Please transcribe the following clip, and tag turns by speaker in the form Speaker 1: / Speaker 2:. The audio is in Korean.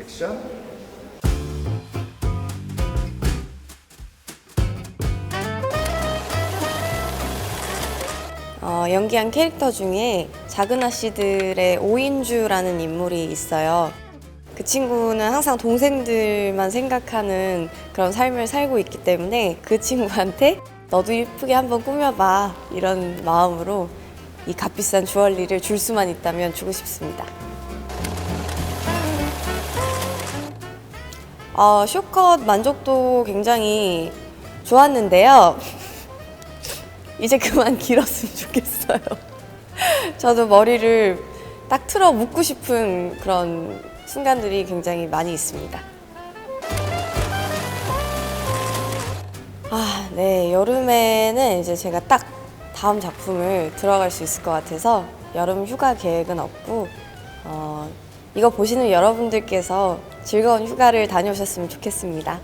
Speaker 1: 액션.
Speaker 2: 어, 연기한 캐릭터 중에 작은 아씨들의 오인주라는 인물이 있어요. 그 친구는 항상 동생들만 생각하는 그런 삶을 살고 있기 때문에 그 친구한테 너도 이쁘게 한번 꾸며봐 이런 마음으로 이 값비싼 주얼리를 줄 수만 있다면 주고 싶습니다. 어, 쇼컷 만족도 굉장히 좋았는데요. 이제 그만 길었으면 좋겠어요. 저도 머리를 딱 틀어 묶고 싶은 그런 순간들이 굉장히 많이 있습니다. 아, 네. 여름에는 이제 제가 딱 다음 작품을 들어갈 수 있을 것 같아서 여름 휴가 계획은 없고, 어, 이거 보시는 여러분들께서 즐거운 휴가를 다녀오셨으면 좋겠습니다.